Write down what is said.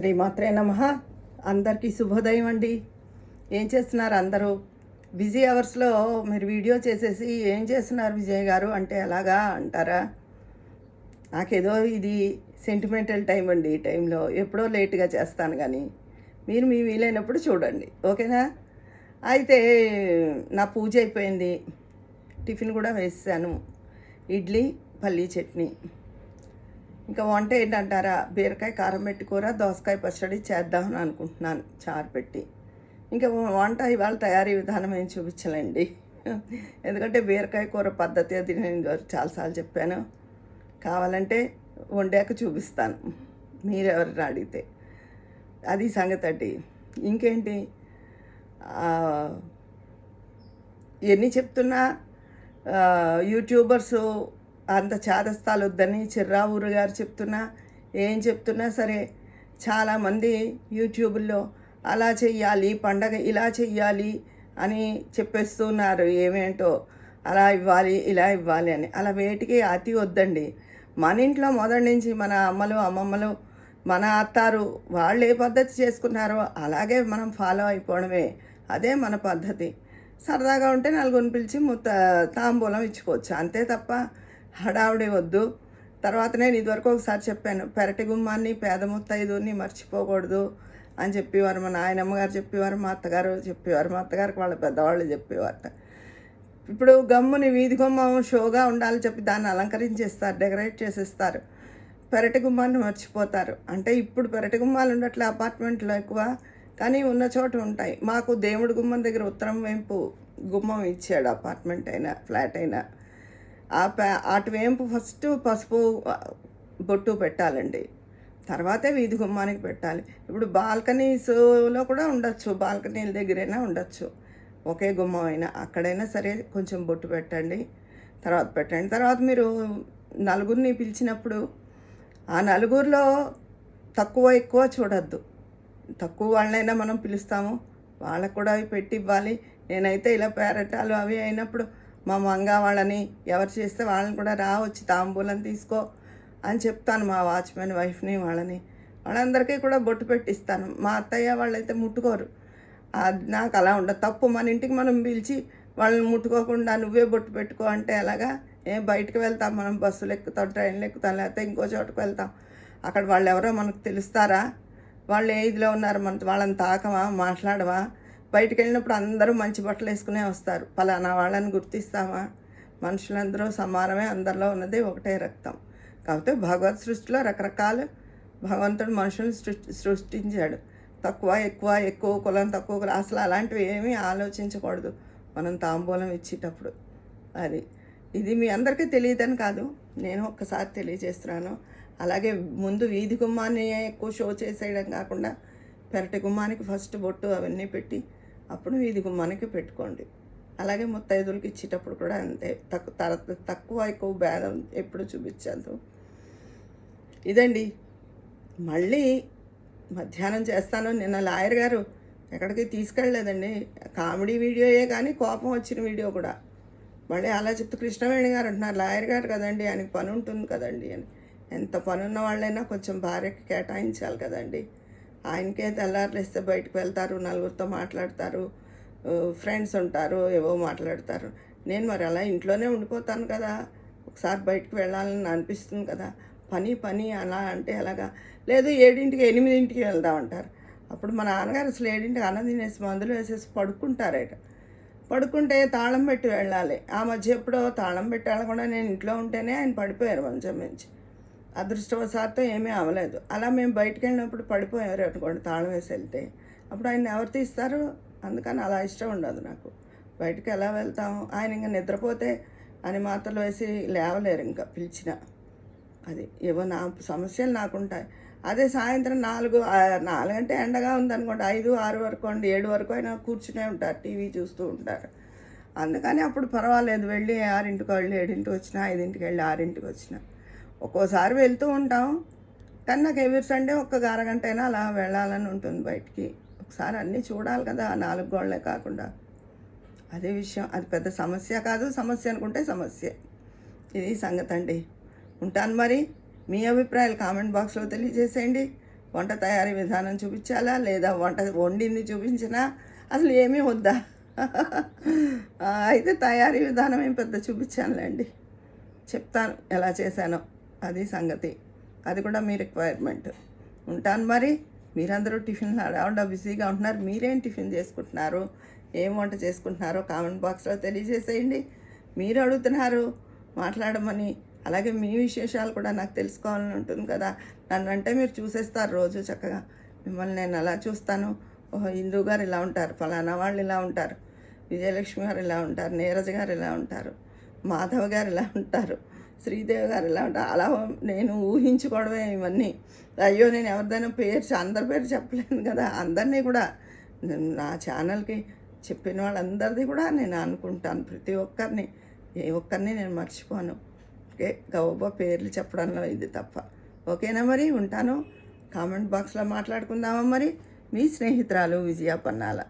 శ్రీమాత్రే నమ. అందరికీ శుభోదయం అండి. ఏం చేస్తున్నారు అందరూ? బిజీ అవర్స్లో మీరు వీడియో చేసేసి ఏం చేస్తున్నారు విజయ్ గారు? అంటే ఎలాగా అంటారా? నాకేదో ఇది సెంటిమెంటల్ టైం అండి ఈ టైంలో ఎప్పుడో లేట్గా చేస్తాను కానీ మీరు మీ వీలైనప్పుడు చూడండి. ఓకేనా? అయితే నా పూజ అయిపోయింది. టిఫిన్ కూడా వేసాను. ఇడ్లీ పల్లీ చట్నీ. ఇంకా వంట ఏంటంటారా? బీరకాయ కారం పెట్టి కూర దోసకాయ పచ్చడి చేద్దామని అనుకుంటున్నాను. చారు పెట్టి. ఇంకా వంట ఇవాళ తయారీ విధానం ఏం చూపించలేండి. ఎందుకంటే బీరకాయ కూర పద్ధతి అది నేను చాలాసార్లు చెప్పాను. కావాలంటే వండాక చూపిస్తాను. మీరు ఎవరిని అడిగితే. అది సంగతి అండి. ఇంకేంటి? ఎన్ని చెప్తున్నా? యూట్యూబర్సు యూట్యూబర్స్ అంత చాదస్తాలు వద్దని చిర్రావూరు గారు చెప్తున్నా ఏం చెప్తున్నా సరే చాలామంది యూట్యూబ్లో అలా చెయ్యాలి పండగ ఇలా చెయ్యాలి అని చెప్పేస్తున్నారు. ఏమేంటో అలా ఇవ్వాలి ఇలా ఇవ్వాలి అని. అలా వేటికి అతి వద్దండి. మన ఇంట్లో మొదటి నుంచి మన అమ్మలు అమ్మమ్మలు మన అత్తారు వాళ్ళు ఏ పద్ధతి చేసుకున్నారో అలాగే మనం ఫాలో అయిపోవడమే. అదే మన పద్ధతి. సరదాగా ఉంటే నలుగురిని పిలిచి ముత్త తాంబూలం ఇచ్చుకోవచ్చు. అంతే తప్ప హడావుడి వద్దు. తర్వాత నేను ఇదివరకు ఒకసారి చెప్పాను పెరటి గుమ్మాన్ని పేద ముత్తైదుని మర్చిపోకూడదు అని చెప్పేవారు మా నాయనమ్మ గారు చెప్పేవారు మా అత్తగారు చెప్పేవారు మా అత్తగారికి వాళ్ళ పెద్దవాళ్ళు చెప్పేవారు. ఇప్పుడు గమ్ముని వీధి గుమ్మం షోగా ఉండాలి చెప్పి దాన్ని అలంకరించేస్తారు డెకరేట్ చేసేస్తారు. పెరటి గుమ్మాన్ని మర్చిపోతారు. అంటే ఇప్పుడు పెరటి గుమ్మాలు ఉండట్లే అపార్ట్మెంట్లో ఎక్కువ కానీ ఉన్న చోట ఉంటాయి. మాకు దేవుడి గుమ్మం దగ్గర ఉత్తరం వైపు గుమ్మం ఇచ్చాడు అపార్ట్మెంట్ అయినా ఫ్లాట్ అయినా. ఆ పే అటు ఫస్ట్ పసుపు బొట్టు పెట్టాలండి. తర్వాతే వీధి గుమ్మానికి పెట్టాలి. ఇప్పుడు బాల్కనీస్లో కూడా ఉండొచ్చు. బాల్కనీల దగ్గరైనా ఉండొచ్చు. ఒకే గుమ్మం అయినా. అక్కడైనా సరే కొంచెం బొట్టు పెట్టండి. తర్వాత పెట్టండి. తర్వాత మీరు నలుగురిని పిలిచినప్పుడు ఆ నలుగురిలో తక్కువ ఎక్కువ చూడొద్దు. తక్కువ వాళ్ళనైనా మనం పిలుస్తాము. వాళ్ళకు కూడా అవి పెట్టి ఇవ్వాలి. నేనైతే ఇలా పేరటాలు అవి అయినప్పుడు మా మంగ వాళ్ళని ఎవరు చేస్తే వాళ్ళని కూడా రా వచ్చి తాంబూలం తీసుకో అని చెప్తాను మా వాచ్మెన్ వైఫ్ని వాళ్ళని. వాళ్ళందరికీ కూడా బొట్టు పెట్టిస్తాను. మా అత్తయ్య వాళ్ళైతే ముట్టుకోరు. అది నాకు అలా ఉండదు తప్పు. మన ఇంటికి మనం పిలిచి వాళ్ళని ముట్టుకోకుండా నువ్వే బొట్టు పెట్టుకో అంటే ఎలాగా? ఏం బయటకు వెళ్తాం మనం బస్సులు ఎక్కుతాం ట్రైన్లు ఎక్కుతాం లేకపోతే ఇంకో చోటుకు వెళ్తాం. అక్కడ వాళ్ళు ఎవరో మనకు తెలుస్తారా? వాళ్ళు ఏదిలో ఉన్నారు? మన వాళ్ళని తాకమా? మాట్లాడవా బయటికి వెళ్ళినప్పుడు అందరూ మంచి బట్టలు వేసుకునే వస్తారు. పలానా వాళ్ళని గుర్తిస్తామా? మనుషులందరూ సమానమే అందరిలో ఉన్నది ఒకటే రక్తం. కాకపోతే భగవత్ సృష్టిలో రకరకాల భగవంతుడు మనుషులను సృష్టి సృష్టించాడు. తక్కువ ఎక్కువ ఎక్కువ కులం తక్కువ కులం అసలు అలాంటివి ఏమీ ఆలోచించకూడదు. మనం తాంబూలం ఇచ్చేటప్పుడు. అది. ఇది మీ అందరికీ తెలియదని కాదు. నేను ఒక్కసారి తెలియజేస్తున్నాను. అలాగే ముందు వీధి గుమ్మాన్ని ఎక్కువ షో చేసేయడం కాకుండా పెరటి గుమ్మానికి ఫస్ట్ బొట్టు అవన్నీ పెట్టి అప్పుడు ఇదిగో మనకి పెట్టుకోండి. అలాగే ముత్తైదులకి ఇచ్చేటప్పుడు కూడా అంతే. తక్కువ తర తక్కువ ఎక్కువ భేదం ఎప్పుడు చూపించద్దు. ఇదండి. మళ్ళీ మధ్యాహ్నం చేస్తాను. నిన్న లాయర్ గారు ఎక్కడికి తీసుకెళ్ళలేదండి. కామెడీ వీడియోయే కానీ కోపం వచ్చిన వీడియో కూడా. మళ్ళీ అలా చెప్తూ కృష్ణవేణి గారు అంటున్నారు. లాయర్ గారు కదండి ఆయనకి పని ఉంటుంది కదండి అని. ఎంత పని ఉన్న వాళ్ళైనా కొంచెం భార్యకి కేటాయించాలి కదండి. ఆయనకే తెల్లారులేస్తే బయటకు వెళ్తారు నలుగురితో మాట్లాడతారు ఫ్రెండ్స్ ఉంటారు ఏవో మాట్లాడతారు. నేను మరి అలా ఇంట్లోనే ఉండిపోతాను కదా. ఒకసారి బయటకు వెళ్ళాలని అనిపిస్తుంది కదా. పని పని అలా అంటే ఎలాగా లేదు ఏడింటికి ఎనిమిదింటికి వెళ్దామంటారు అప్పుడు మా నాన్నగారు అసలు ఏడింటికి అన్నం తినేసి మందులు వేసేసి పడుకుంటారట. పడుకుంటే తాళం పెట్టి వెళ్ళాలి. ఆ మధ్య ఎప్పుడో తాళం పెట్టి వెళ్ళకుండా నేను ఇంట్లో ఉంటేనే ఆయన పడిపోయారు మంచం మంచి అదృష్టవశాత్తు ఏమీ అవ్వలేదు. అలా మేము బయటికి వెళ్ళినప్పుడు పడిపోయారు అనుకోండి తాళం వేసి వెళ్తే. అప్పుడు ఆయన ఎవరు తీస్తారు? అందుకని అలా ఇష్టం ఉండదు నాకు. బయటికి ఎలా వెళ్తాం? ఆయన ఇంకా నిద్రపోతే అని మాత్రలు వేసి లేవలేరు ఇంకా పిలిచిన. అది ఏవో నా సమస్యలు నాకుంటాయి. అదే సాయంత్రం నాలుగు నాలుగు నాలుగంటే ఎండగా ఉందనుకోండి ఐదు ఆరు వరకు అండి ఏడు వరకు అయినా కూర్చునే ఉంటారు టీవీ చూస్తూ ఉంటారు. అందుకని అప్పుడు పర్వాలేదు వెళ్ళి ఆరింటికి వెళ్ళి ఏడింటికి వచ్చిన ఐదింటికి వెళ్ళి ఆరింటికి వచ్చిన. ఒక్కోసారి వెళ్తూ ఉంటాం. కానీ నాకు ఎవ్రీ సండే ఒక్క అరగంట అయినా అలా వెళ్ళాలని ఉంటుంది బయటికి. ఒకసారి అన్నీ చూడాలి కదా నాలుగు గోళ్ళే కాకుండా. అదే విషయం. అది పెద్ద సమస్య కాదు. సమస్య అనుకుంటే సమస్య. ఇది సంగతి అండి. ఉంటాను మరి. మీ అభిప్రాయాలు కామెంట్ బాక్స్లో తెలియజేసేయండి. వంట తయారీ విధానం చూపించాలా? లేదా వంట వండింది చూపించినా? అసలు ఏమీ వద్దా? అయితే తయారీ విధానం ఏం పెద్ద చూపించానులేండి. చెప్తాను ఎలా చేశానో. అది సంగతి. అది కూడా మీ రిక్వైర్మెంట్ ఉంటాను మరి. మీరందరూ టిఫిన్ ఆడ బిజీగా ఉంటున్నారు. మీరేం టిఫిన్ చేసుకుంటున్నారు? ఏం వంట చేసుకుంటున్నారో కామెంట్ బాక్స్లో తెలియజేసేయండి. మీరు అడుగుతున్నారు మాట్లాడమని. అలాగే మీ విశేషాలు కూడా నాకు తెలుసుకోవాలని ఉంటుంది కదా. నన్ను అంటే మీరు చూసేస్తారు రోజు చక్కగా. మిమ్మల్ని నేను అలా చూస్తాను? ఓహో హిందూ గారు ఇలా ఉంటారు ఫలానా వాళ్ళు ఇలా ఉంటారు విజయలక్ష్మి గారు ఇలా ఉంటారు నీరజ్ గారు ఇలా ఉంటారు మాధవ్ గారు ఇలా ఉంటారు. శ్రీదేవి గారు ఇలా ఉంటారు అలా నేను ఊహించుకోవడమే ఇవన్నీ. అయ్యో నేను ఎవరిదైనా పేరు అందరి పేరు చెప్పలేను కదా. అందరినీ కూడా నా ఛానల్కి చెప్పిన వాళ్ళందరిది కూడా నేను అనుకుంటాను. ప్రతి ఒక్కరిని ఏ ఒక్కరిని నేను మర్చిపోను. ఓకే? గౌబ పేర్లు చెప్పడంలో ఇది తప్ప. ఓకేనా మరి? ఉంటాను. కామెంట్ బాక్స్లో మాట్లాడుకుందామా మరి? మీ స్నేహితురాలు విజయ పన్నాల.